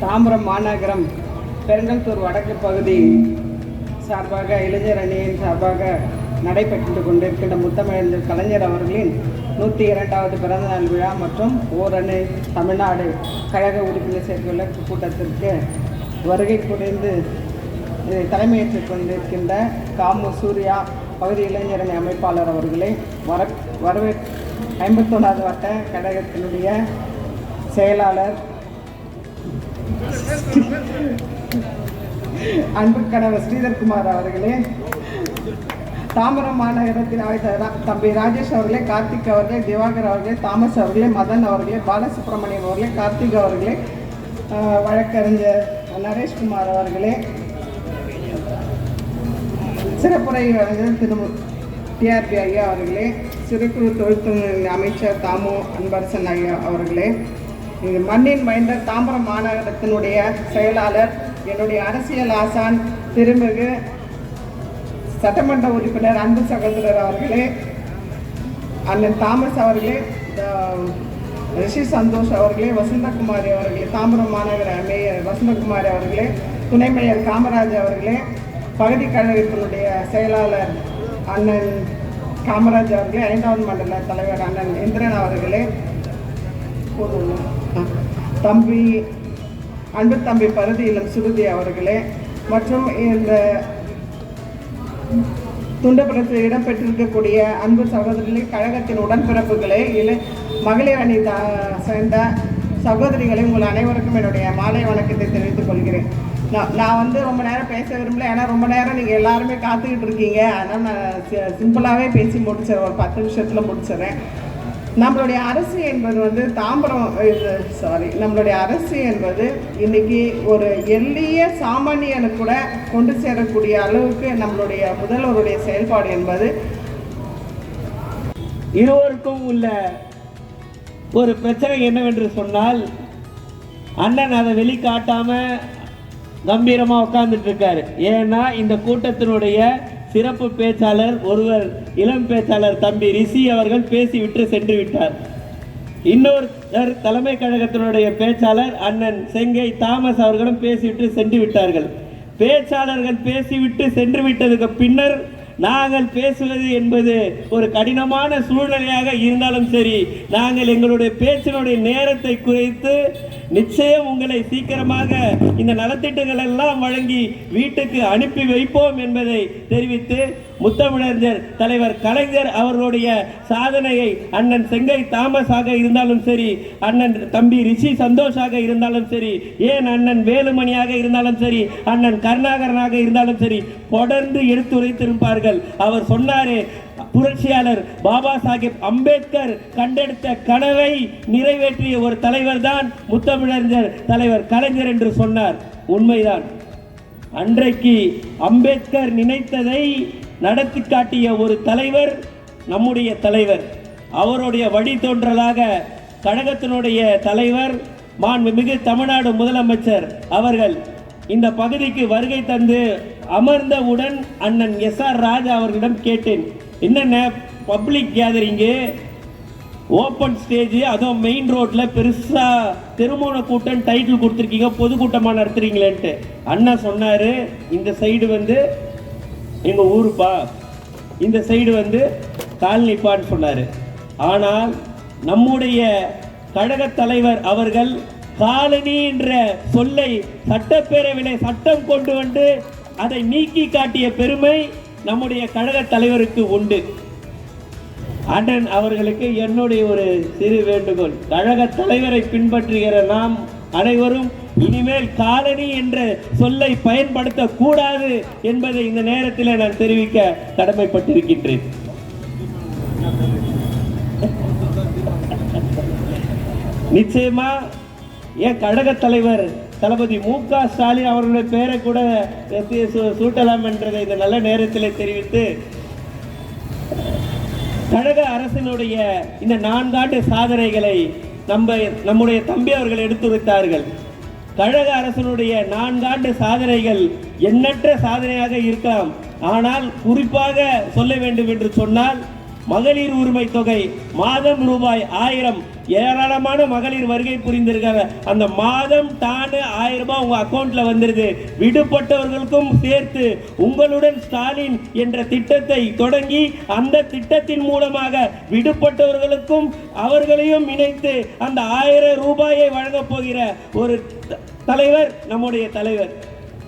தாம்பரம் மாநகரம் பெருங்கல்தூர் வடக்கு பகுதி சார்பாக இளைஞர் அணியின் சார்பாக நடைபெற்று கொண்டிருக்கின்ற முத்தமிழர் கலைஞர் அவர்களின் நூற்றி இரண்டாவது பிறந்தநாள் விழா மற்றும் ஓரணு தமிழ்நாடு கழக உறுப்பினர் சேர்க்கையுள்ள கூட்டத்திற்கு வருகை புரிந்து தலைமையேற்றுக் கொண்டிருக்கின்ற காமு சூர்யா பகுதி இளைஞரணி அமைப்பாளர் அவர்களை வர வரவேற் ஐம்பத்தொன்னாவது வட்ட கழகத்தினுடைய செயலாளர் அன்பு கணவர் ஸ்ரீதர்குமார் அவர்களே தாம்பரம் மாநகரத்தில் தம்பி ராஜேஷ் அவர்களே கார்த்திக் அவர்களே திவாகர் அவர்களே தாமஸ் அவர்களே மதன் அவர்களே பாலசுப்ரமணியம் அவர்களே கார்த்திக் அவர்களே வழக்கறிஞர் நரேஷ்குமார் அவர்களே சிறப்புரை வழங்கிய திரு டிஆர்பி ஐயா அவர்களே சிறு குறு தொழில்துறை அமைச்சர் தாமு அன்பரசன் ஐயா அவர்களே மண்ணின் மைந்தர் தாம்பரம் மாநகரத்தினுடைய செயலாளர் என்னுடைய அரசியல் ஆசான் திருமிகு சட்டமன்ற உறுப்பினர் அன்பு சகோதரர் அவர்களே அண்ணன் தாமஸ் அவர்களே ரிஷி சந்தோஷ் அவர்களே வசந்தகுமாரி அவர்களே தாம்பரம் மாநகர மேயர் வசந்தகுமாரி அவர்களே துணை மேயர் காமராஜ் அவர்களே பகுதி கழகத்தினுடைய செயலாளர் அண்ணன் காமராஜ் அவர்களே ஐந்தாவது மண்டல தலைவர் அண்ணன் இந்திரன் அவர்களே போதுமா? தம்பி அன்பு தம்பி பரதி இளம் சுருதி அவர்களே மற்றும் இந்த துண்டபுரத்தில் இடம்பெற்றிருக்கக்கூடிய அன்பு சகோதரிகளே கழகத்தின் உடன்பிறப்புகளே இளை மகளிர் அணி த சேர்ந்த சகோதரிகளை உங்கள் அனைவருக்கும் என்னுடைய மாலை வணக்கத்தை தெரிவித்துக் கொள்கிறேன். நான் நான் வந்து ரொம்ப நேரம் பேச விரும்பல ஏன்னா ரொம்ப நேரம் நீங்கள் எல்லாருமே காத்துக்கிட்டு இருக்கீங்க. அதனால் நான் சிம்பிளாகவே பேசி முடிச்சிடறேன் ஒரு பத்து நிமிஷத்தில் முடிச்சிடுறேன். நம்மளுடைய அரசு என்பது வந்து தாம்பரம் சாரி நம்மளுடைய அரசு என்பது இன்னைக்கு ஒரு எளிய சாமானியனு கூட கொண்டு சேரக்கூடிய அளவுக்கு நம்மளுடைய முதல்வருடைய செயல்பாடு என்பது இருவருக்கும் உள்ள ஒரு பிரச்சனை என்னவென்று சொன்னால் அண்ணன் அதை வெளிக்காட்டாம கம்பீரமாக உட்கார்ந்துட்டு இருக்காரு. ஏன்னா இந்த கூட்டத்தினுடைய சிறப்பு பேச்சாளர் ஒருவர் இளம் பேச்சாளர் தம்பி ரிஷி அவர்கள் பேசிவிட்டு சென்று விட்டார் இன்னொருத்தர் தலைமை கழகத்தினுடைய பேச்சாளர் அண்ணன் செங்கை தாமஸ் அவர்களும் பேசிவிட்டு சென்று விட்டார்கள் பேச்சாளர்கள் பேசிவிட்டு சென்று விட்டதுக்கு பின்னர் நாங்கள் பேசுவது என்பது ஒரு கடினமான சூழ்நிலையாக இருந்தாலும் சரி நாங்கள் எங்களுடைய பேச்சினுடைய நேரத்தை குறைத்து நிச்சயம் உங்களை சீக்கிரமாக இந்த நலத்திட்டங்கள் எல்லாம் வழங்கி வீட்டுக்கு அனுப்பி வைப்போம் என்பதை தெரிவித்து முத்தமிழறிஞர் தலைவர் கலைஞர் அவர்களுடைய சாதனையை அண்ணன் செங்கை தாமஸாக இருந்தாலும் சரி அண்ணன் தம்பி ரிஷி சந்தோஷாக இருந்தாலும் சரி ஏன் அண்ணன் வேலுமணியாக இருந்தாலும் சரி அண்ணன் கருணாகரனாக இருந்தாலும் சரி தொடர்ந்து எடுத்துரைத்திருப்பார்கள். அவர் சொன்னாரே புரட்சியாளர் பாபா சாஹிப் அம்பேத்கர் கண்டெடுத்த கனவை நிறைவேற்றிய ஒரு தலைவர் தான் முத்தமிழறிஞர் தலைவர் கலைஞர் என்று சொன்னார். உண்மைதான். அன்றைக்கு அம்பேத்கர் நினைத்ததை நடத்தி காட்டிய ஒரு தலைவர் நம்முடைய தலைவர். அவருடைய வழித்தோன்றலாக கழகத்தினுடைய தலைவர் மாண்புமிகு தமிழ்நாடு முதலமைச்சர் அவர்கள் இந்த பகுதிக்கு வருகை தந்து அமர்ந்தவுடன் அண்ணன் எஸ் ஆர் ராஜா அவர்களிடம் கேட்டேன். என்னென்ன பப்ளிக் கேதரிங்கு ஓப்பன் ஸ்டேஜ் அதுவும் மெயின் ரோட்டில் பெருசாக திருமண கூட்டம் டைட்டில் கொடுத்துருக்கீங்க பொதுக்கூட்டமாக நடத்துறீங்களேன்ட்டு. அண்ணா சொன்னார் இந்த சைடு வந்து எங்கள் ஊருப்பா இந்த சைடு வந்து காலனிப்பான்னு சொன்னார். ஆனால் நம்முடைய கழக தலைவர் அவர்கள் காலனி என்ற சொல்லை சட்டப்பேரவையில் சட்டம் கொண்டு வந்து அதை நீக்கி காட்டிய பெருமை நம்முடைய கழக தலைவருக்கு உண்டு. அண்ணன் அவர்களுக்கு என்னுடைய ஒரு சிறு வேண்டுகோள். கழக தலைவரை பின்பற்றுகிற நாம் அனைவரும் இனிமேல் காலனி என்ற சொல்லை பயன்படுத்த கூடாது என்பதை இந்த நேரத்தில் நான் தெரிவிக்க கடமைப்பட்டிருக்கின்றேன். நிச்சயமா ஏன் கழக தலைவர் தளபதி மு க ஸ்டாலின் அவர்களுடைய பெயரை கூட சூட்டலாம் என்றதை இந்த நல்ல நேரத்தில் தெரிவித்து கழக அரசினுடைய இந்த நான்காண்டு சாதனைகளை நம்ம நம்முடைய தம்பி அவர்கள் எடுத்துரைத்தார்கள். கழக அரசனுடைய நான்காண்டு சாதனைகள் எண்ணற்ற சாதனையாக இருக்கலாம். ஆனால் குறிப்பாக சொல்ல வேண்டும் என்று சொன்னால் மகளிர் உரிமை தொகை மாதம் ரூபாய் ஆயிரம். ஏராளமான மகளிர் வருகை புரிந்திருக்காங்க. அந்த மாதம் தானு ஆயிரம் ரூபாய் உங்க அக்கௌண்ட்ல வந்துருது. விடுபட்டவர்களுக்கும் சேர்த்து உங்களுடன் ஸ்டாலின் என்ற திட்டத்தை தொடங்கி அந்த திட்டத்தின் மூலமாக விடுபட்டவர்களுக்கும் அவர்களையும் இணைத்து அந்த ஆயிரம் ரூபாயை வழங்கப் போகிற ஒரு த- தலைவர் நம்முடைய தலைவர்.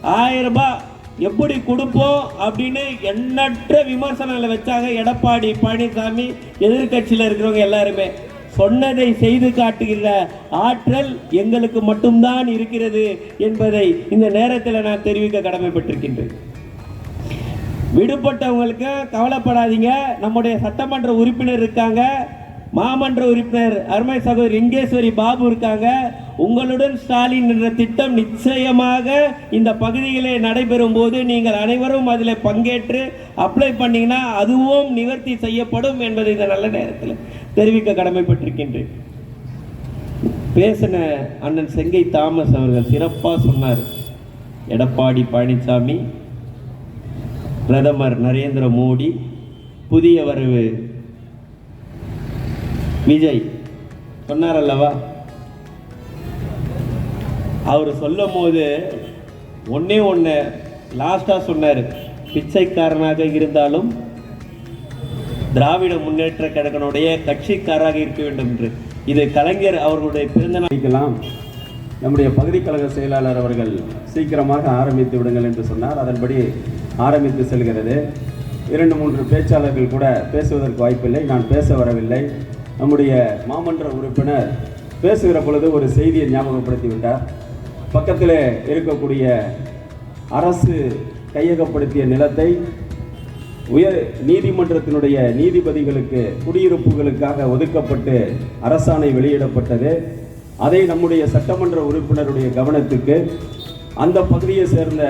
ஆயிரம் ரூபாய் எப்படி கொடுப்போம் அப்படின்னு எண்ணற்ற விமர்சனங்களை வச்சாங்க எடப்பாடி பழனிசாமி எதிர்க்கட்சியில் இருக்கிறவங்க எல்லாருமே. சொன்னதை செய்து காட்டுகிற ஆற்றல் எங்களுக்கு மட்டும்தான் இருக்கிறது என்பதை இந்த நேரத்தில் நான் தெரிவிக்க கடமைப்பட்டிருக்கின்றேன். விடுபட்டவங்களுக்கு கவலைப்படாதீங்க. நம்முடைய சட்டமன்ற உறுப்பினர் இருக்காங்க. மாமன்ற உறுப்பினர் அருமை சகோதரி லிங்கேஸ்வரி பாபு இருக்காங்க. உங்களுடன் ஸ்டாலின் என்ற திட்டம் நிச்சயமாக இந்த பகுதியிலே நடைபெறும் போது நீங்கள் அனைவரும் அதில் பங்கேற்று அப்ளை பண்ணீங்கன்னா அதுவும் நிவர்த்தி செய்யப்படும் என்பதை இந்த நல்ல நேரத்தில் தெரிவிக்க கடமைப்பட்டிருக்கின்றேன். பேசின அண்ணன் செங்கை தாமஸ் அவர்கள் சிறப்பாக சொன்னார். எடப்பாடி பழனிசாமி பிரதமர் நரேந்திர மோடி புதிய வரவு விஜய் சொன்னார் அல்லவா? அவர் சொல்லும் போது ஒன்னே ஒன்று லாஸ்ட்டாக சொன்னார். பிச்சைக்காரனாக இருந்தாலும் திராவிட முன்னேற்ற கழகனுடைய கட்சிக்காராக இருக்க வேண்டும் என்று. இது கலைஞர் அவர்களுடைய பிறந்த நாளைக்கெல்லாம் நம்முடைய பகுதி கழக செயலாளர் அவர்கள் சீக்கிரமாக ஆரம்பித்து விடுங்கள் என்று சொன்னார். அதன்படி ஆரம்பித்து செல்கிறது. இரண்டு மூன்று பேச்சாளர்கள் கூட பேசுவதற்கு வாய்ப்பில்லை. நான் பேச வரவில்லை. நம்முடைய மாமன்ற உறுப்பினர் பேசுகிற பொழுது ஒரு செய்தியை ஞாபகப்படுத்தி விட்டார் பக்கத்தில் இருக்கக்கூடிய அரசு கையகப்படுத்திய நிலத்தை உயர் நீதிமன்றத்தினுடைய நீதிபதிகளுக்கு குடியிருப்புகளுக்காக ஒதுக்கப்பட்டு அரசாணை வெளியிடப்பட்டது. அதை நம்முடைய சட்டமன்ற உறுப்பினருடைய கவனத்துக்கு அந்த பகுதியை சேர்ந்த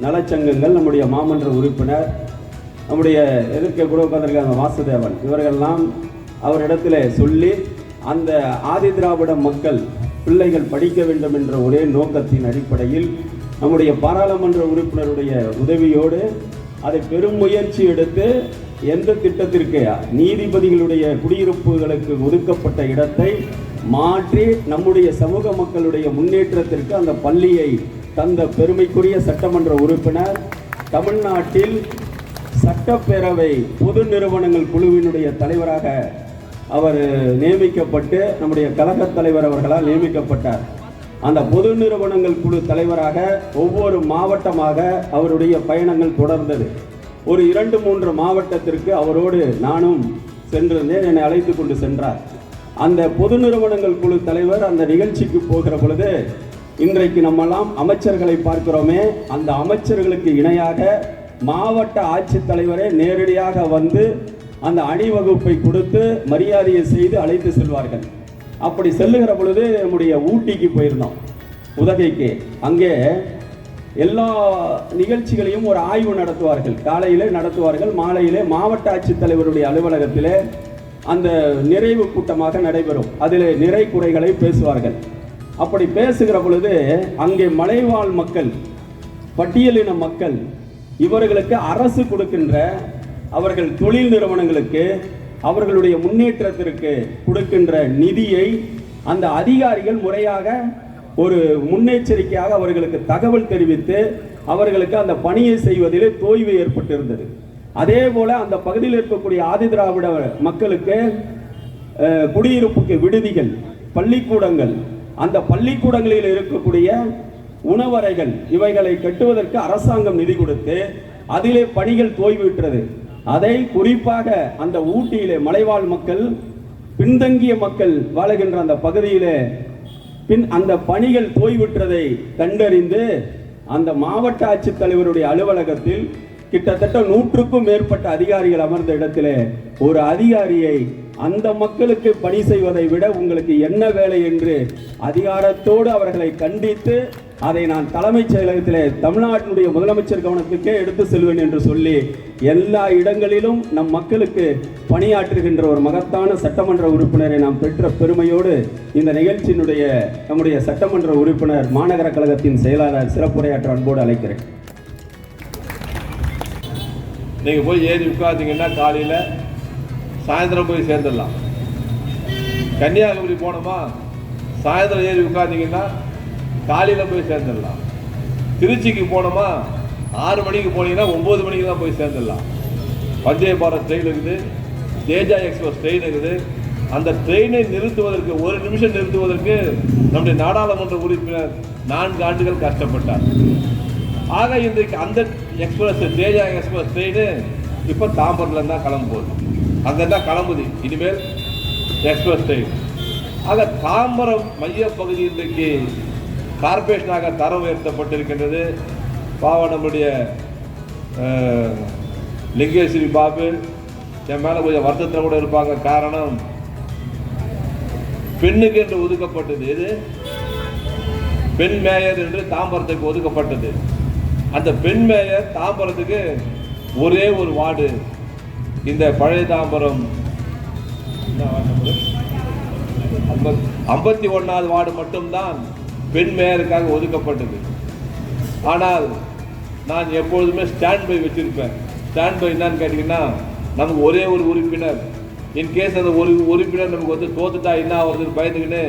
நலச்சங்கங்கள் நம்முடைய மாமன்ற உறுப்பினர் நம்முடைய எதிர்க்க கூட உட்கார்ந்திருக்காங்க வாசுதேவன் இவர்கள்லாம் அவரிடத்தில் சொல்லி அந்த ஆதி திராவிட மக்கள் பிள்ளைகள் படிக்க வேண்டும் என்ற ஒரே நோக்கத்தின் அடிப்படையில் நம்முடைய பாராளுமன்ற உறுப்பினருடைய உதவியோடு அதை பெரும் முயற்சி எடுத்து எந்த திட்டத்திற்கு நீதிபதிகளுடைய குடியிருப்புகளுக்கு ஒதுக்கப்பட்ட இடத்தை மாற்றி நம்முடைய சமூக மக்களுடைய முன்னேற்றத்திற்கு அந்த பள்ளியை தந்த பெருமைக்குரிய சட்டமன்ற உறுப்பினர் தமிழ்நாட்டில் சட்டப்பேரவை பொது நிறுவனங்கள் குழுவினுடைய தலைவராக அவர் நியமிக்கப்பட்டு நம்முடைய கழகத் தலைவர் அவர்களால் நியமிக்கப்பட்டார். அந்த பொது நிறுவனங்கள் குழு தலைவராக ஒவ்வொரு மாவட்டமாக அவருடைய பயணங்கள் தொடர்ந்தது. ஒரு இரண்டு மூன்று மாவட்டத்திற்கு அவரோடு நானும் சென்றிருந்தேன் என்னை அழைத்து கொண்டு சென்றார். அந்த பொது நிறுவனங்கள் குழு தலைவர் அந்த நிகழ்ச்சிக்கு போகிற பொழுது இன்றைக்கு நம்மெல்லாம் அமைச்சர்களை பார்க்கிறோமே அந்த அமைச்சர்களுக்கு இணையாக மாவட்ட ஆட்சித்தலைவரே நேரடியாக வந்து அந்த அணிவகுப்பை கொடுத்து மரியாதையை செய்து அழைத்து செல்வார்கள். அப்படி செல்லுகிற பொழுது நம்முடைய ஊட்டிக்கு போயிருந்தோம். உதகைக்கு. அங்கே எல்லா நிகழ்ச்சிகளையும் ஒரு ஆய்வு நடத்துவார்கள். காலையிலே நடத்துவார்கள் மாலையிலே மாவட்ட ஆட்சித்தலைவருடைய அலுவலகத்திலே அந்த நிறைவு கூட்டமாக நடைபெறும். அதில் நிறை குறைகளை பேசுவார்கள். அப்படி பேசுகிற பொழுது அங்கே மலைவாழ் மக்கள் பட்டியலின மக்கள் இவர்களுக்கு அரசு கொடுக்கின்ற அவர்கள் தொழில் நிறுவனங்களுக்கு அவர்களுடைய முன்னேற்றத்திற்கு கொடுக்கின்ற நிதியை அந்த அதிகாரிகள் முறையாக ஒரு முன்னெச்சரிக்கையாக அவர்களுக்கு தகவல் தெரிவித்து அவர்களுக்கு அந்த பணியை செய்வதிலே தோய்வு ஏற்பட்டிருந்தது. அதே போல அந்த பகுதியில் இருக்கக்கூடிய ஆதிதிராவிட மக்களுக்கு குடியிருப்புக்கு விடுதிகள் பள்ளிக்கூடங்கள் அந்த பள்ளிக்கூடங்களில் இருக்கக்கூடிய உணவறைகள் இவைகளை கட்டுவதற்கு அரசாங்கம் நிதி கொடுத்து அதிலே பணிகள் தோய்விட்டது. அதை குறிப்பாக அந்த ஊட்டியிலே மலைவாழ் மக்கள் பின்தங்கிய மக்கள் வாழுகின்ற அந்த பகுதியிலே பின் அந்த பணிகள் போய்விட்டதை கண்டறிந்து அந்த மாவட்ட ஆட்சித்தலைவருடைய அலுவலகத்தில் கிட்டத்தட்ட நூற்றுக்கும் மேற்பட்ட அதிகாரிகள் அமர்ந்த இடத்திலே ஒரு அதிகாரியை அந்த மக்களுக்கு பணி செய்வதை விட உங்களுக்கு என்ன வேலை என்று அதிகாரத்தோடு அவர்களை கண்டித்து அதை நான் தலைமைச் செயலகத்திலே தமிழ்நாட்டினுடைய முதலமைச்சர் கவனத்துக்கே எடுத்து செல்வேன் என்று சொல்லி எல்லா இடங்களிலும் நம் மக்களுக்கு பணியாற்றுகின்ற ஒரு மகத்தான சட்டமன்ற உறுப்பினரை நாம் பெற்ற பெருமையோடு இந்த நிகழ்ச்சியினுடைய நம்முடைய சட்டமன்ற உறுப்பினர் மாநகர கழகத்தின் செயலாளர் சிறப்புரையாற்ற அன்போடு அழைக்கிறேன். நீங்கள் போய் ஏறி உட்காந்தீங்கன்னா காலையில் சாயந்தரம் போய் சேர்ந்துடலாம். கன்னியாகுமரி போனோமா? சாயந்தரம் ஏறி உட்கார்ந்தீங்கன்னா காலையில் போய் சேர்ந்துடலாம். திருச்சிக்கு போனோமா ஆறு மணிக்கு போனீங்கன்னா ஒம்பது மணிக்கு தான் போய் சேர்ந்துடலாம். வந்தே பாரத் ட்ரெயின் இருக்குது தேஜா எக்ஸ்பிரஸ் ட்ரெயின் இருக்குது. அந்த ட்ரெயினை நிறுத்துவதற்கு ஒரு நிமிஷம் நிறுத்துவதற்கு நம்முடைய நாடாளுமன்ற உறுப்பினர் நான்கு ஆண்டுகள் கஷ்டப்பட்டார். ஆக இன்றைக்கு அந்த எக்ஸ்பிரஸ் தேஜா எக்ஸ்பிரஸ் ட்ரெயின் இப்போ தாம்பரத்தில் தான் கிளம்பு போகுது. அங்கே தான் கிளம்புது. இனிமேல் எக்ஸ்பிரஸ் ட்ரெயின் ஆக தாம்பரம் மையப்பகுதி இன்றைக்கு கார்பரேஷனாக தரம் உயர்த்தப்பட்டிருக்கின்றது. பாவம் நம்முடைய லிங்கேஸ்வரி பாபு என் மேலே கொஞ்சம் வருத்தத்தில் கூட இருப்பாங்க. காரணம் பெண்ணுக்கு என்று ஒதுக்கப்பட்டது இது பெண் மேயர் என்று தாம்பரத்துக்கு ஒதுக்கப்பட்டது. அந்த பெண் மேயர் தாம்பரத்துக்கு ஒரே ஒரு வார்டு. இந்த பழைய தாம்பரம் என்ன ஐம்பத்தி ஒன்றாவது வார்டு மட்டும்தான். பெண் மேயருக்காக ஒதுக்கப்பட்டது. ஆனால் நான் எப்பொழுதுமே ஸ்டாண்ட் பை வச்சுருப்பேன். ஸ்டாண்ட் பை என்னான்னு கேட்டிங்கன்னா நமக்கு ஒரே ஒரு உறுப்பினர். இன்கேஸ் அந்த ஒரு உறுப்பினர் நமக்கு வந்து தோத்துட்டா என்ன ஆகுறதுன்னு பயந்துக்கின்னு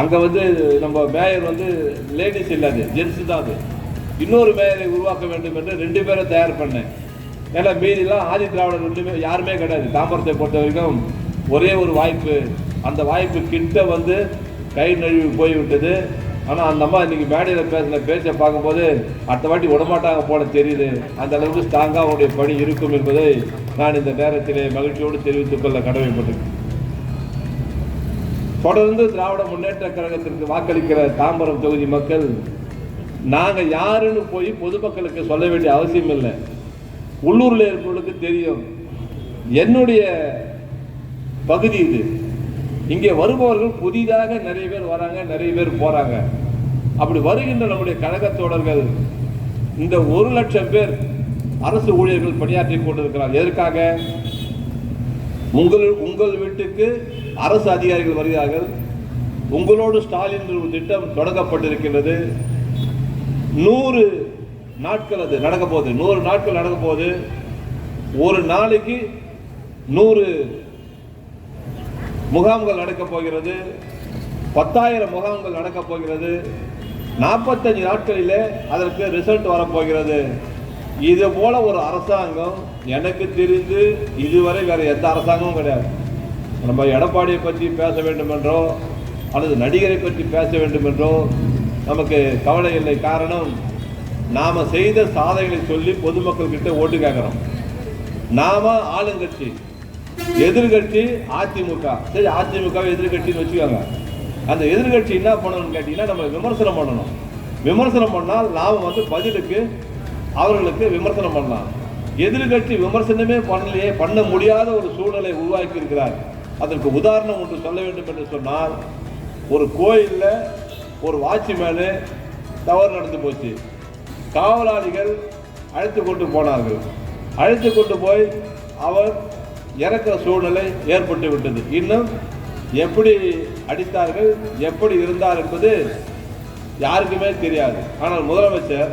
அங்கே வந்து நம்ம மேயர் வந்து லேடிஸ் இல்லாது ஜென்ஸ் தான் அது. இன்னொரு மேயரை உருவாக்க வேண்டும் என்று ரெண்டு பேரை தயார் பண்ணேன். ஏன்னா மீதிலாம் ஆதி திராவிடர் ரெண்டுமே யாருமே கிடையாது. தாம்பரத்தை பொறுத்த வரைக்கும் ஒரே ஒரு வாய்ப்பு. அந்த வாய்ப்பு கிட்ட வந்து கை நழுவி போய்விட்டது. ஆனால் அந்த அம்மா இன்றைக்கி மேடையில் பேசின பேச்சை பார்க்கும்போது அடுத்த வாட்டி விடமாட்டாங்க போல தெரியுது. அந்த அளவுக்கு ஸ்ட்ராங்காக அவனுடைய பணி இருக்கும் என்பதை நான் இந்த நேரத்திலே மகிழ்ச்சியோடு தெரிவித்துக் கொள்ள கடமைப்பட்டிருக்கேன். தொடர்ந்து திராவிட முன்னேற்ற கழகத்திற்கு வாக்களிக்கிற தாம்பரம் தொகுதி மக்கள் நாங்கள் யாருன்னு போய் பொதுமக்களுக்கு சொல்ல வேண்டிய அவசியம் இல்லை. உள்ளூரில் இருப்பவர்களுக்கு தெரியும். என்னுடைய பகுதி இது. இங்கே வருபவர்கள் புதிதாக நிறைய பேர் வராங்க நிறைய பேர் போறாங்க. அப்படி வருகின்ற நம்முடைய கழக தோழர்கள் இந்த ஒரு லட்சம் பேர் அரசு ஊழியர்கள் பணியாற்றி கொண்டிருக்கிறார். எதற்காக? உங்கள் உங்கள் வீட்டுக்கு அரசு அதிகாரிகள் வருகிறார்கள். உங்களோடு ஸ்டாலின் ஒரு திட்டம் தொடங்கப்பட்டிருக்கின்றது. நூறு நாட்கள் அது நடக்க போகுது நூறு நாட்கள் நடக்க போகுது ஒரு நாளைக்கு நூறு முகாம்கள் நடக்கப் போகிறது. பத்தாயிரம் முகாம்கள் நடக்கப் போகிறது. நாற்பத்தஞ்சு நாட்களிலே அதற்கு ரிசல்ட் வரப்போகிறது. இது போல ஒரு அரசாங்கம் எனக்கு தெரிந்து இதுவரை வேற எந்த அரசாங்கமும் கிடையாது. நம்ம எடப்பாடியை பற்றி பேச வேண்டும் என்றோ அல்லது நடிகரை பற்றி பேச வேண்டும் என்றோ நமக்கு கவலை இல்லை. காரணம் நாம் செய்த சாதனைகளை சொல்லி பொதுமக்கள்கிட்ட ஓட்டு கேட்குறோம். நாம ஆளுங்கட்சி எதிர்கட்சி அதிமுக. சரி அதிமுக எதிர்கட்சின்னு வச்சுக்கோங்க. அந்த எதிர்கட்சி என்ன பண்ணணும்னு கேட்டீங்கன்னா நம்ம விமர்சனம் பண்ணணும். விமர்சனம் பண்ணால் நாம் வந்து பதிலுக்கு அவர்களுக்கு விமர்சனம் பண்ணலாம். எதிர்கட்சி விமர்சனமே பண்ணலையே பண்ண முடியாத ஒரு சூழலை உருவாக்கி இருக்கிறார் அதற்கு உதாரணம் ஒன்று சொல்ல வேண்டும் என்று சொன்னால் ஒரு கோயிலில் ஒரு வாட்ச்மேனு தவறு நடந்து போச்சு. காவலாளிகள் அழைத்து கொண்டு போனார்கள். அழைத்து கொண்டு போய் அவர் இறக்கிற சூழ்நிலை ஏற்பட்டு விட்டது. இன்னும் எப்படி அடித்தார்கள் எப்படி இருந்தார் என்பது யாருக்குமே தெரியாது. ஆனால் முதலமைச்சர்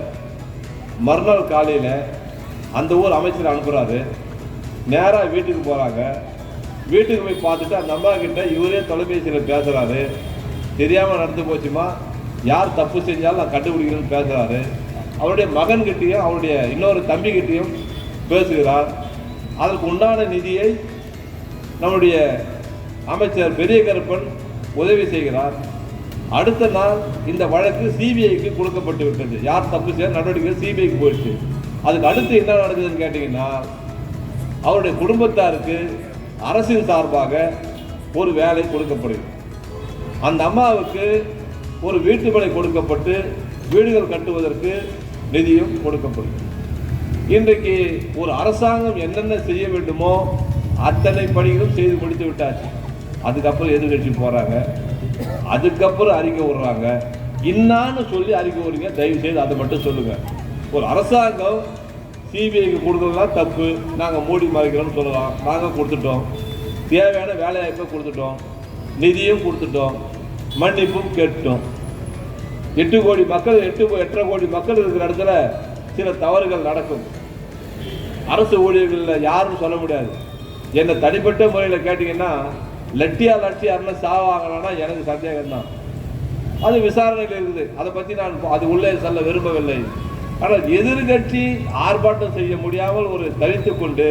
மறுநாள் காலையில் அந்த ஊர் அமைச்சர் அனுப்புகிறாரு நேராக வீட்டுக்கு போகிறாங்க வீட்டுக்கு போய் பார்த்துட்டு அந்த அம்மா கிட்ட இவரே தொலைபேசியில் பேசுகிறாரு தெரியாமல் நடந்து போச்சுமா? யார் தப்பு செஞ்சாலும் நான் கண்டுபிடிக்கணும்னு பேசுகிறாரு அவருடைய மகன்கிட்டயும் அவருடைய இன்னொரு தம்பிக்கிட்டேயும் பேசுகிறார். அதற்கு உண்டான நிதியை நம்முடைய அமைச்சர் பெரிய கருப்பன் உதவி செய்கிறார். அடுத்த நாள் இந்த வழக்கு சிபிஐக்கு கொடுக்கப்பட்டு விட்டது. யார் தப்பு செய்ய நடவடிக்கை சிபிஐக்கு போயிடுச்சு. அதுக்கு அடுத்து என்ன நடக்குதுன்னு கேட்டிங்கன்னா அவருடைய குடும்பத்தாருக்கு அரசின் சார்பாக ஒரு வேலை கொடுக்கப்படுது அந்த அம்மாவுக்கு ஒரு வீட்டு மனை கொடுக்கப்பட்டு வீடுகள் கட்டுவதற்கு நிதியும் கொடுக்கப்படும் இன்றைக்கு ஒரு அரசாங்கம் என்னென்ன செய்ய வேண்டுமோ அத்தனை பணிகளும் செய்து முடித்து விட்டாச்சு. அதுக்கப்புறம் எதிர்கட்சி போகிறாங்க அதுக்கப்புறம் அறிக்கை விடுறாங்க. இன்னான்னு சொல்லி அறிக்கை விடுறீங்க தயவு செய்து அதை மட்டும் சொல்லுங்கள் ஒரு அரசாங்கம் சிபிஐக்கு கொடுக்கறதுலாம் தப்பு. நாங்கள் மூடி மறைக்கிறோம்னு சொல்லலாம். நாங்கள் கொடுத்துட்டோம். தேவையான வேலைவாய்ப்பை கொடுத்துட்டோம். நிதியும் கொடுத்துட்டோம். மன்னிப்பும் கேட்டுட்டோம். எட்டு கோடி மக்கள் எட்டு கோ- எட்டரை கோடி மக்கள் இருக்கிற இடத்துல சில தவறுகள் நடக்கும். அரசு ஊழியர்களில் யாரும் சொல்ல முடியாது. என்னை தனிப்பட்ட முறையில் கேட்டிங்கன்னா லட்டியா யாருன்னா சாவாங்களான்னா எனக்கு சந்தேகம் தான் அது விசாரணையில் இருக்குது. அதை பற்றி நான் அது உள்ளே சொல்ல விரும்பவில்லை. ஆனால் எதிர்கட்சி ஆர்ப்பாட்டம் செய்ய முடியாமல் ஒரு தனித்துக் கொண்டு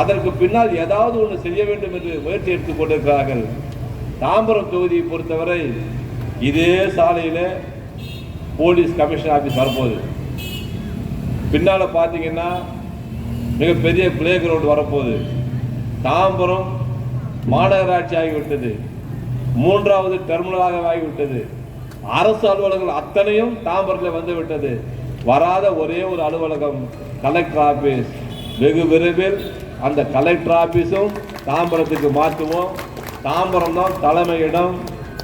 அதற்கு பின்னால் ஏதாவது ஒன்று செய்ய வேண்டும் என்று முயற்சி எடுத்துக் கொண்டிருக்கிறார்கள். தாம்பரம் தொகுதியை பொறுத்தவரை இதே சாலையில் போலீஸ் கமிஷன் ஆஃபீஸ் வரப்போகுது. பின்னால் பார்த்தீங்கன்னா மிகப்பெரிய பிளே கிரவுண்ட் வரப்போகுது. தாம்பரம் மாநகராட்சி ஆகிவிட்டது. மூன்றாவது டெர்மினலாக ஆகிவிட்டது. அரசு அலுவலகங்கள் அத்தனையும் தாம்பரத்தில் வந்து விட்டது. வராத ஒரே ஒரு அலுவலகம் கலெக்டர் ஆஃபீஸ் வெகு விரைவில் அந்த கலெக்டர் ஆஃபீஸும் தாம்பரத்துக்கு மாற்றுவோம். தாம்பரம் தான் தலைமையிடம்.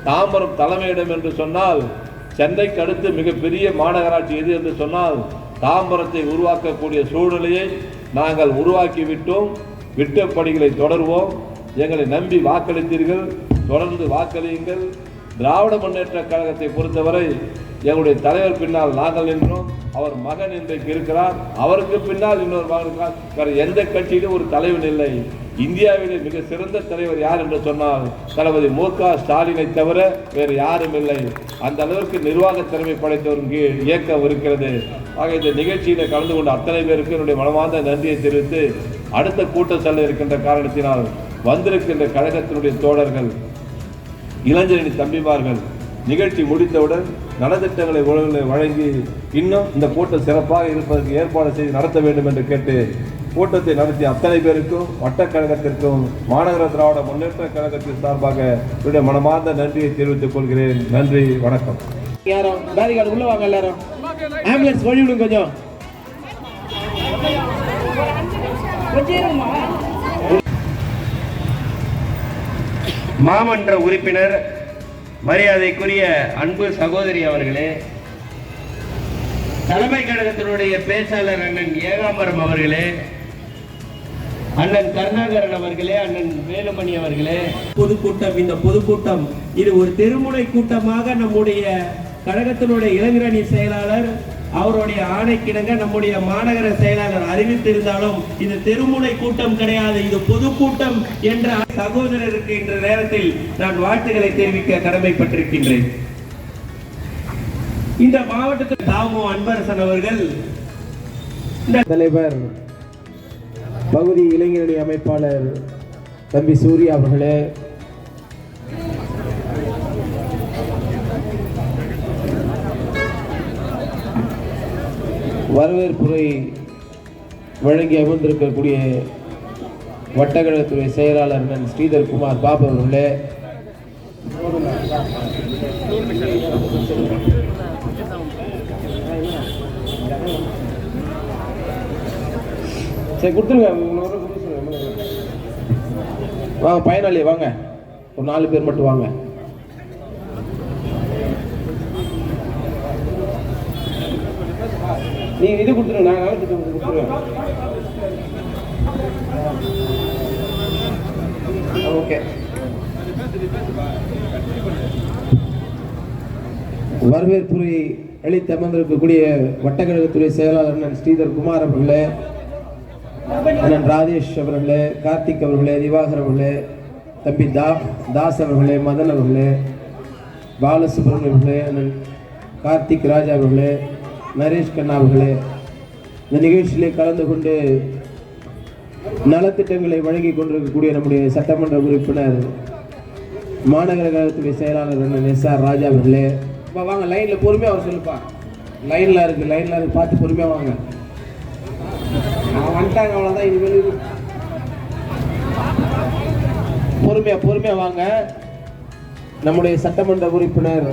தாம்பரம் தலைமையிடம் என்று சொன்னால் சென்னைக்கு அடுத்து மிகப்பெரிய மாநகராட்சி எது என்று சொன்னால் தாம்பரத்தை உருவாக்கக்கூடிய சூழ்நிலையை நாங்கள் உருவாக்கிவிட்டோம். விட்ட பணிகளை தொடர்வோம். எங்களை நம்பி வாக்களித்தீர்கள். தொடர்ந்து வாக்களியுங்கள். திராவிட முன்னேற்ற கழகத்தை பொறுத்தவரை எங்களுடைய தலைவர் பின்னால் நாங்கள் நின்றோம். அவர் மகன் இன்றைக்கு இருக்கிறார். அவருக்கு பின்னால் இன்னொரு மகன் இருக்கிறார். வேறு எந்த கட்சியிலும் ஒரு தலைவன் இல்லை. இந்தியாவிலே மிக சிறந்த தலைவர் யார் என்று சொன்னால் தளபதி மு க. ஸ்டாலினை தவிர வேறு யாரும் இல்லை. அந்த அளவிற்கு நிர்வாக திறமை படைத்தவரும் இயக்கம் இருக்கிறது. ஆக இந்த நிகழ்ச்சியில் கலந்து கொண்ட அத்தனை பேருக்கு என்னுடைய மனமார்ந்த நன்றியை தெரிவித்து அடுத்த கூட்டம் செல்ல இருக்கின்ற காரணத்தினால் வந்திருக்கின்ற கழகத்தினுடைய தோழர்கள் இளைஞரணி தம்பிமார்கள் நிகழ்ச்சி முடித்தவுடன் நலத்திட்டங்களை வழங்க- வழங்கி இன்னும் இந்த கூட்டம் சிறப்பாக இருப்பதற்கு ஏற்பாடு செய்து நடத்த வேண்டும் என்று கேட்டு கூட்டத்தை நடத்திய அத்தனை பேருக்கும் வட்டக்கழகத்திற்கும் மாநகர திராவிட முன்னேற்ற கழகத்தின் சார்பாக என்னுடைய மனமார்ந்த நன்றியை தெரிவித்துக் கொள்கிறேன். நன்றி வணக்கம். யாரும் உள்ள வாங்க எல்லாரும். ஆம்புலன்ஸ் வழி விடுங்க கொஞ்சம். மாமன்ற உறுப்பினர் மரியாதைக்குரிய அன்பு சகோதரி அவர்களே தலைமை கழகத்தினுடைய பேச்சாளர் அண்ணன் ஏகாம்பரம் அவர்களே அண்ணன் கருணாகரன் அவர்களே அண்ணன் வேலுமணி அவர்களே. பொதுக்கூட்டம் இந்த பொதுக்கூட்டம் இது ஒரு தெருமுனை கூட்டமாக நம்முடைய கழகத்தினுடைய இளைஞரணி செயலாளர் அவருடைய ஆணைக்கிணங்க நம்முடைய மாநகர செயலாளர் அறிவித்திருந்தாலும் இது தெருமுனை கூட்டம் கிடையாது இது பொதுக்கூட்டம் என்ற சகோதரருக்கு இன்ற நேரத்தில் நான் வாழ்த்துக்களை தெரிவிக்க கடமைப்பட்டிருக்கின்றேன். இந்த மாவட்டத்தில் தாமோ அன்பரசன் அவர்கள் தலைவர் பகுதி இளைஞரணி அமைப்பாளர் தம்பி சூர்யா அவர்களே. வரவேற்புரை வழங்கி அமர்ந்திருக்கக்கூடிய வட்டக்கழகத்துறை செயலாளர் நன் ஸ்ரீதர் குமார் பாபு அவர்களே. சரி கொடுத்துருங்க. வாங்க பயனாளி வாங்க. ஒரு நாலு பேர் மட்டும் வாங்க. நீங்க இது கொடுத்துருங்க. நாங்கள் கொடுத்துருங்க. கொடுத்துருவேன் ஓகே. வரவேற்புரை அளித்த அமர்ந்திருக்கக்கூடிய வட்டக்கழகத்துறை செயலாளர் ஸ்ரீதர் குமார் அவர்களே அண்ணன் ராஜேஷ் அவர்களே கார்த்திக் அவர்களே திவாகர் அவர்களே தம்பி தா தாஸ் அவர்களே மதன் அவர்களே பாலசுப்ரமணியம் அவர்களே அண்ணன் கார்த்திக் ராஜா அவர்களே நரேஷ் கண்ணா அவர்களே இந்த நிகழ்ச்சியிலே கலந்து கொண்டு நலத்திட்டங்களை வழங்கி கொண்டிருக்கக்கூடிய நம்முடைய சட்டமன்ற உறுப்பினர் மாநகர கழகத்துடைய செயலாளர் அண்ணன் எஸ் ஆர் ராஜா அவர்களே. அப்பா வாங்க லைனில் பொறுமையாக அவர் சொல்லுப்பா. லைனில் இருக்கு லைனில் இருக்கு பார்த்து பொறுமையாக வாங்க. அவன் வந்துட்டாங்க அவ்வளோதான் இனிமேல் இது. பொறுமையா பொறுமையா வாங்க நம்முடைய சட்டமன்ற உறுப்பினர்